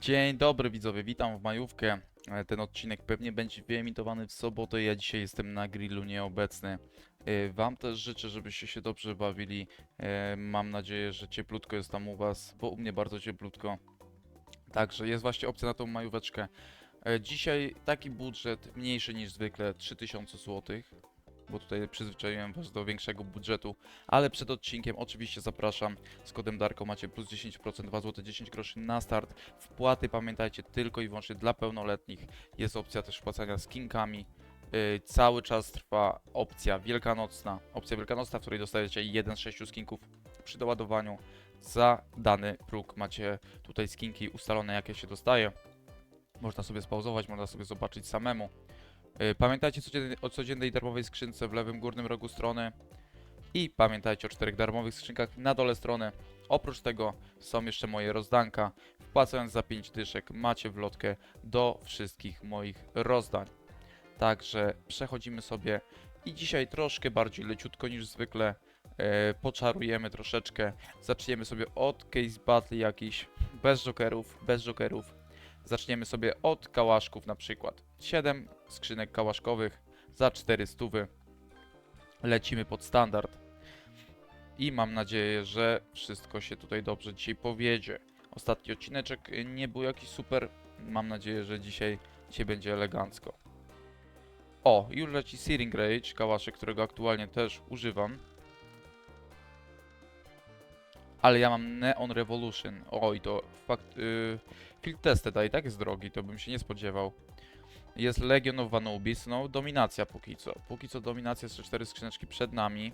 Dzień dobry widzowie, witam w majówkę. E, Ten odcinek pewnie będzie wyemitowany w sobotę, ja dzisiaj jestem na grillu nieobecny. E, Wam też życzę, żebyście się dobrze bawili. E, Mam nadzieję, że cieplutko jest tam u Was, bo u mnie bardzo cieplutko. Także jest właśnie opcja na tą majóweczkę. Dzisiaj taki budżet mniejszy niż zwykle, 3000 zł. Bo tutaj przyzwyczaiłem Was do większego budżetu, ale przed odcinkiem oczywiście zapraszam z kodem Darko macie plus 10%, 2 zł 10 groszy na start. Wpłaty pamiętajcie tylko i wyłącznie dla pełnoletnich. Jest opcja też wpłacania skinkami. Yy, cały czas trwa opcja wielkanocna. Opcja wielkanocna, w której dostajecie jeden z 6 skinków przy doładowaniu. Za dany próg macie tutaj skinki ustalone jakie się dostaje. Można sobie spauzować, można sobie zobaczyć samemu. Yy, Pamiętajcie o codziennej darmowej skrzynce w lewym górnym rogu strony. I pamiętajcie o czterech darmowych skrzynkach na dole strony. Oprócz tego są jeszcze moje rozdanka. Wpłacając za 5 dyszek macie wlotkę do wszystkich moich rozdań. Także przechodzimy sobie i dzisiaj troszkę bardziej leciutko niż zwykle. E, poczarujemy troszeczkę. Zaczniemy sobie od case battle jakiś. Bez jokerów, bez jokerów. Zaczniemy sobie od kałaszków na przykład. 7 skrzynek kałaszkowych za 4 stówy. Lecimy pod standard. I mam nadzieję, że wszystko się tutaj dobrze dzisiaj powiedzie. Ostatni odcineczek nie był jakiś super. Mam nadzieję, że dzisiaj, dzisiaj będzie elegancko. O, już leci Searing Rage, kałaszek, którego aktualnie też używam. Ale ja mam Neon Revolution. Oj, to fakt... Yy, field tested, a i tak jest drogi, to bym się nie spodziewał. Jest Legion of Anubis, no dominacja póki co. Póki co dominacja, jeszcze 4 skrzyneczki przed nami.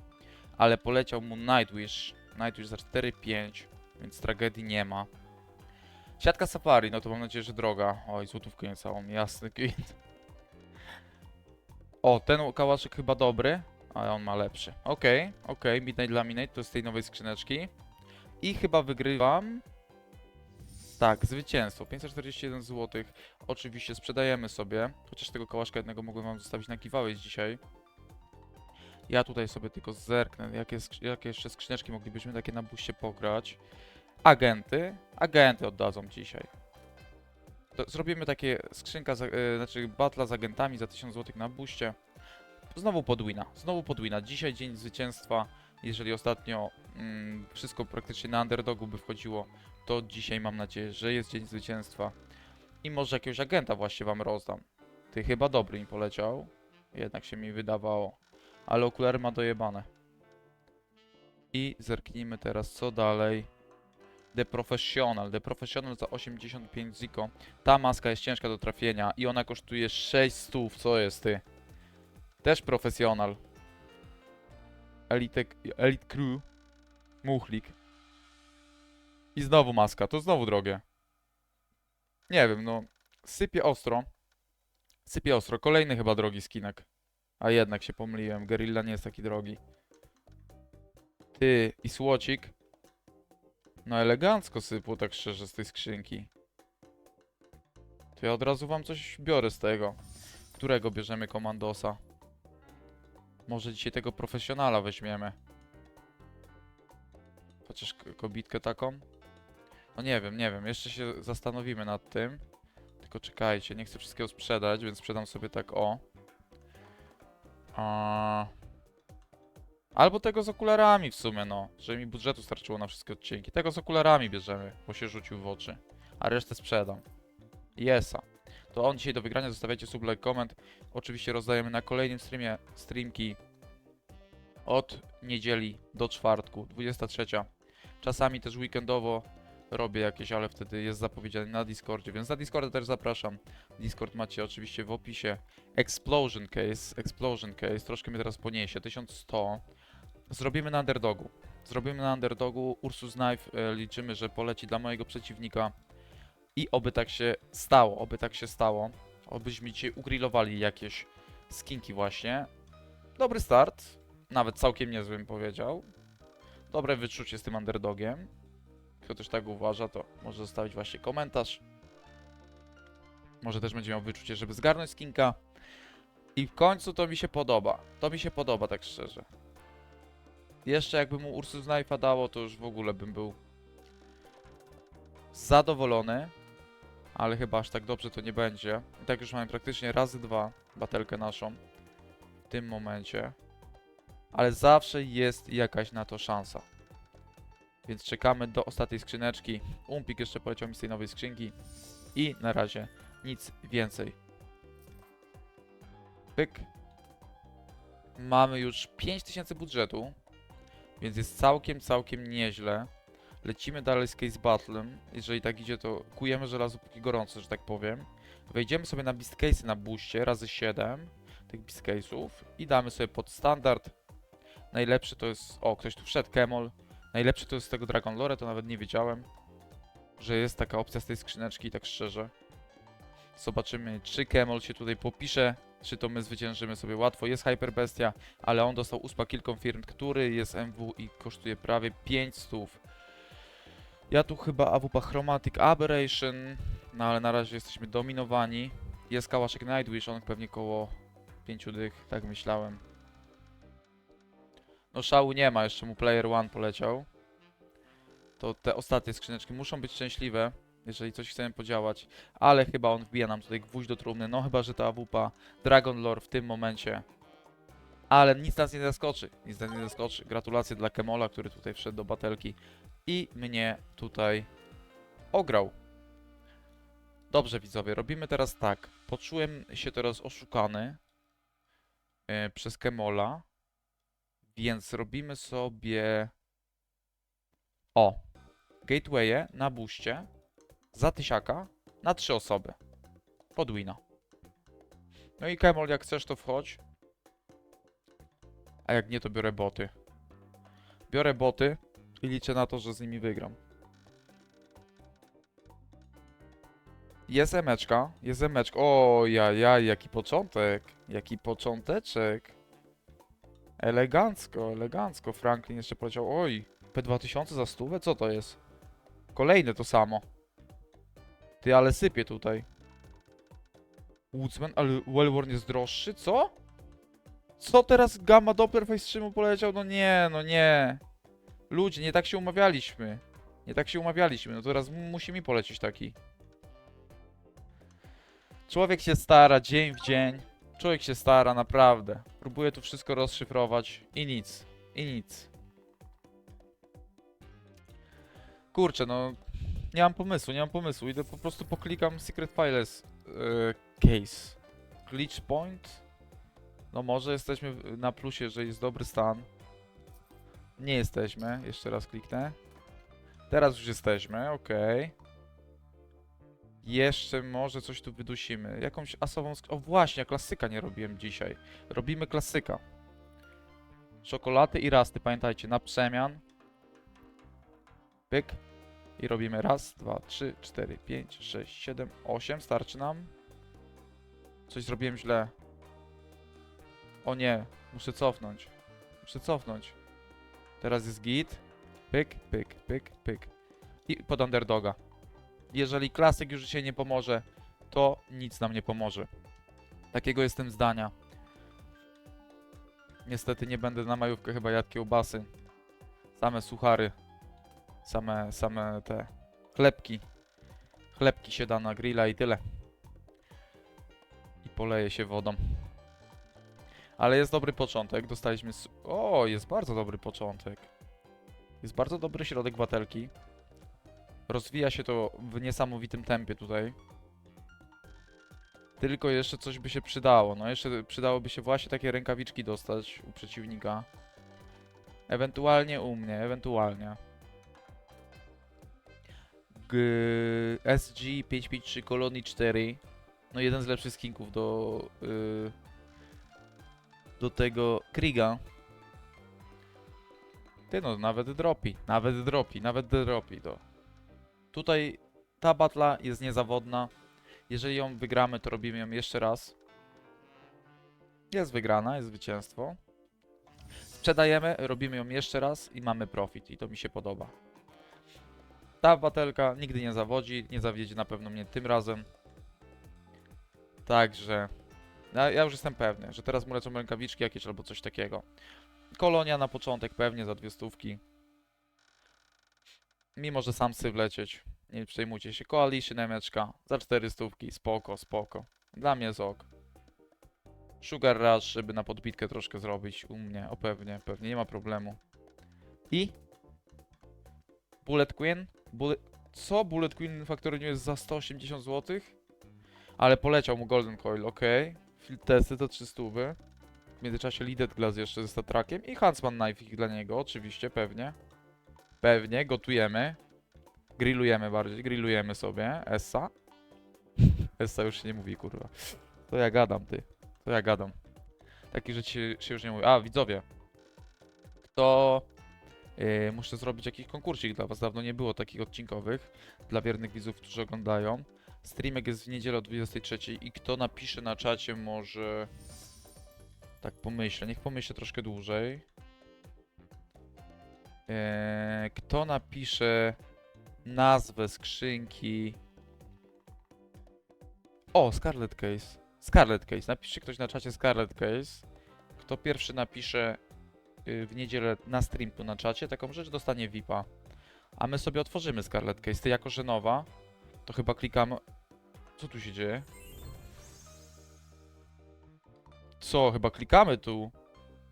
Ale poleciał mu Nightwish. Nightwish za 4-5, więc tragedii nie ma. Siatka Safari, no to mam nadzieję, że droga. Oj, złotówkę niecałą, jasny kwit. O, ten kałaszek chyba dobry, ale on ma lepszy. Okej, okej, Midnight Laminate to z tej nowej skrzyneczki. I chyba wygrywam. Tak, zwycięstwo. 541 zł. Oczywiście sprzedajemy sobie. Chociaż tego kałaszka jednego mogłem wam zostawić na giveaway dzisiaj. Ja tutaj sobie tylko zerknę, jakie, jakie jeszcze skrzyneczki moglibyśmy takie na buście pograć. Agenty. Agenty oddadzą dzisiaj. To zrobimy takie skrzynka, za, e, znaczy battle z agentami za 1000 zł na buście. Znowu podwina, znowu podwina. Dzisiaj dzień zwycięstwa. Jeżeli ostatnio mm, wszystko praktycznie na underdogu by wchodziło, to dzisiaj mam nadzieję, że jest dzień zwycięstwa. I może jakiegoś agenta właśnie wam rozdam. Ty chyba dobry mi poleciał. Jednak się mi wydawało. Ale okulary ma dojebane. I zerknijmy teraz co dalej. The Professional. The Professional za 85 ziko. Ta maska jest ciężka do trafienia i ona kosztuje 600. Co jest ty? Też profesjonal. Elite, Elite Crew. Muchlik. I znowu maska. To znowu drogie. Nie wiem, no. Sypie ostro. Sypie ostro. Kolejny chyba drogi skinek. A jednak się pomyliłem. Guerrilla nie jest taki drogi. Ty i słocik. No elegancko sypło tak szczerze z tej skrzynki. To ja od razu wam coś biorę z tego. Którego bierzemy komandosa? Może dzisiaj tego profesjonala weźmiemy. Chociaż kobitkę taką? No nie wiem, nie wiem. Jeszcze się zastanowimy nad tym. Tylko czekajcie, nie chcę wszystkiego sprzedać, więc sprzedam sobie tak o. A... Albo tego z okularami w sumie, no. Żeby mi budżetu starczyło na wszystkie odcinki. Tego z okularami bierzemy, bo się rzucił w oczy. A resztę sprzedam. Yesa. To on dzisiaj do wygrania. Zostawiajcie sub, like, comment. Oczywiście rozdajemy na kolejnym streamie streamki od niedzieli do czwartku, 23. Czasami też weekendowo robię jakieś, ale wtedy jest zapowiedziane na Discordzie, więc na Discorda też zapraszam. Discord macie oczywiście w opisie. Explosion Case, Explosion Case, troszkę mnie teraz poniesie, 1100. Zrobimy na underdogu. Zrobimy na underdogu. Ursus Knife e, liczymy, że poleci dla mojego przeciwnika. I oby tak się stało, oby tak się stało. Obyśmy dzisiaj ugrillowali jakieś skinki właśnie. Dobry start. Nawet całkiem niezły bym powiedział. Dobre wyczucie z tym underdogiem. Kto też tak uważa, to może zostawić właśnie komentarz. Może też będzie miał wyczucie, żeby zgarnąć skinka. I w końcu to mi się podoba. To mi się podoba, tak szczerze. Jeszcze jakby mu Ursus Knife'a dało, to już w ogóle bym był zadowolony. Ale chyba aż tak dobrze to nie będzie. I tak już mamy praktycznie razy dwa batelkę naszą w tym momencie. Ale zawsze jest jakaś na to szansa. Więc czekamy do ostatniej skrzyneczki. Umpik jeszcze poleciał mi z tej nowej skrzynki. I na razie nic więcej. Pyk. Mamy już 5000 budżetu, więc jest całkiem, całkiem nieźle. Lecimy dalej z Case Battlem. Jeżeli tak idzie, to kujemy żelazo póki gorąco, że tak powiem. Wejdziemy sobie na Beast Case na booście, razy 7 tych Beast Case'ów i damy sobie pod standard. Najlepszy to jest... O, ktoś tu wszedł, Kemol. Najlepszy to jest z tego Dragon Lore, to nawet nie wiedziałem, że jest taka opcja z tej skrzyneczki, tak szczerze. Zobaczymy, czy Kemol się tutaj popisze, czy to my zwyciężymy sobie łatwo. Jest Hyper Bestia, ale on dostał USPA Kill Confirmed, który jest MW i kosztuje prawie 5 stów. Ja tu chyba AWP Chromatic Aberration, no ale na razie jesteśmy dominowani. Jest Kałaszek Nightwish, on pewnie koło 5 dych, tak myślałem. No szału nie ma, jeszcze mu Player One poleciał. To te ostatnie skrzyneczki muszą być szczęśliwe, jeżeli coś chcemy podziałać. Ale chyba on wbija nam tutaj gwóźdź do trumny, no chyba, że ta AWP Dragon Lore w tym momencie. Ale nic nas nie zaskoczy, nic nas nie zaskoczy. Gratulacje dla Kemola, który tutaj wszedł do batelki i mnie tutaj ograł. Dobrze widzowie, robimy teraz tak. Poczułem się teraz oszukany e, przez Kemola, więc robimy sobie o gatewaye na buście za tysiaka na trzy osoby. Podwina. No i Kemol, jak chcesz to wchodź. A jak nie, to biorę boty. Biorę boty i liczę na to, że z nimi wygram. Jest emeczka, jest emeczka. O, jaj, jaki początek. Jaki począteczek. Elegancko, elegancko. Franklin jeszcze powiedział, oj, P2000 za stówę? Co to jest? Kolejne to samo. Ty, ale sypie tutaj. Woodsman, ale Wellborn jest droższy? Co? Co teraz Gamma Doppler Face Streamu poleciał? No nie, no nie. Ludzie, nie tak się umawialiśmy. Nie tak się umawialiśmy. No teraz musi mi polecieć taki. Człowiek się stara dzień w dzień. Człowiek się stara, naprawdę. Próbuje tu wszystko rozszyfrować i nic. I nic. Kurczę, no. Nie mam pomysłu, nie mam pomysłu. Idę po prostu poklikam Secret Files yy, case. Glitch point. No może jesteśmy na plusie, że jest dobry stan. Nie jesteśmy. Jeszcze raz kliknę. Teraz już jesteśmy, okej. Jeszcze może coś tu wydusimy. Jakąś asową O właśnie, klasyka nie robiłem dzisiaj. Robimy klasyka. Czekolady i rasty, pamiętajcie, na przemian. Pyk. I robimy raz, dwa, trzy, cztery, pięć, sześć, siedem, osiem. Starczy nam. Coś zrobiłem źle. O nie, muszę cofnąć. Muszę cofnąć. Teraz jest git. Pyk, pyk, pyk, pyk. I pod underdoga. Jeżeli klasyk już się nie pomoże, to nic nam nie pomoże. Takiego jestem zdania. Niestety nie będę na majówkę chyba jadł kiełbasy. Same suchary. Same, same te chlebki. Chlebki się da na grilla i tyle. I poleje się wodą. Ale jest dobry początek. Dostaliśmy. O, jest bardzo dobry początek. Jest bardzo dobry środek batelki. Rozwija się to w niesamowitym tempie tutaj. Tylko jeszcze coś by się przydało. No jeszcze przydałoby się właśnie takie rękawiczki dostać u przeciwnika. Ewentualnie u mnie, ewentualnie. G SG553 Colony 4. No jeden z lepszych skinków do y, do tego Kriga. Ty no, nawet dropi, nawet dropi, nawet dropi to. Tutaj ta batla jest niezawodna. Jeżeli ją wygramy, to robimy ją jeszcze raz. Jest wygrana, jest zwycięstwo. Sprzedajemy, robimy ją jeszcze raz i mamy profit. I to mi się podoba. Ta batelka nigdy nie zawodzi, nie zawiedzie na pewno mnie tym razem. Także ja, ja już jestem pewny, że teraz mu lecą rękawiczki jakieś albo coś takiego. Kolonia na początek pewnie za dwie stówki. Mimo, że sam chce wlecieć. Nie przejmujcie się. Coalition emeczka za 400, spoko, spoko. Dla mnie jest ok. Sugar Rush, żeby na podbitkę troszkę zrobić u mnie, o pewnie, pewnie, nie ma problemu. I? Bullet Queen? Bullet... Co? Bullet Queen Factory jest za 180 zł? Ale poleciał mu Golden Coil, ok. Field testy to 300. W międzyczasie Lidet Glass jeszcze ze statrakiem i Huntsman Knife dla niego, oczywiście, pewnie. Pewnie, gotujemy. Grillujemy bardziej, grillujemy sobie. Essa. Essa już się nie mówi, kurwa. To ja gadam, ty. To ja gadam. Takich rzeczy się już nie mówi. A, widzowie. Kto... Yy, muszę zrobić jakiś konkursik dla was. Dawno nie było takich odcinkowych. Dla wiernych widzów, którzy oglądają. Streamek jest w niedzielę o 23 i kto napisze na czacie może... Tak pomyślę, niech pomyślę troszkę dłużej. Eee, kto napisze nazwę skrzynki? O, Scarlet Case. Scarlet Case. Napiszcie ktoś na czacie Scarlet Case. Kto pierwszy napisze y, w niedzielę na stream tu na czacie taką rzecz, dostanie VIPa. A my sobie otworzymy Scarlet Case. Ty jako, że nowa, to chyba klikam... Co tu się dzieje? Co? Chyba klikamy tu.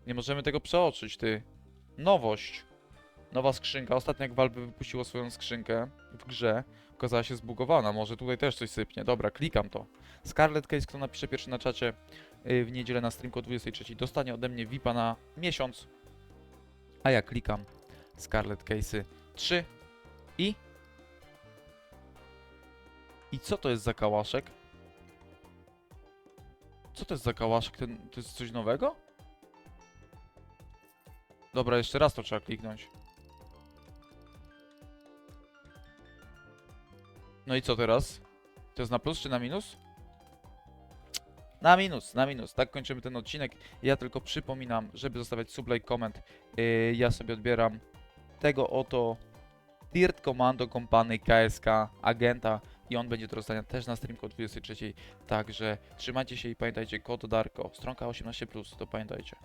Nie możemy tego przeoczyć, ty. Nowość. Nowa skrzynka. Ostatnio jak Valve wypuściło swoją skrzynkę w grze, okazała się zbugowana. Może tutaj też coś sypnie. Dobra, klikam to. Scarlet Case, kto napisze pierwszy na czacie yy, w niedzielę na streamku o 23, dostanie ode mnie VIPa na miesiąc. A ja klikam Scarlet Case'y 3 i... I co to jest za kałaszek? Co to jest za kałaszek? Ten, to jest coś nowego? Dobra, jeszcze raz to trzeba kliknąć. No i co teraz? To jest na plus czy na minus? Na minus, na minus. Tak kończymy ten odcinek. Ja tylko przypominam, żeby zostawiać sub, like, comment. Yy, ja sobie odbieram tego oto Tirt Commando Company KSK agenta i on będzie do rozdania też na streamku o 23. Także trzymajcie się i pamiętajcie kod Darko, stronka 18+, to pamiętajcie.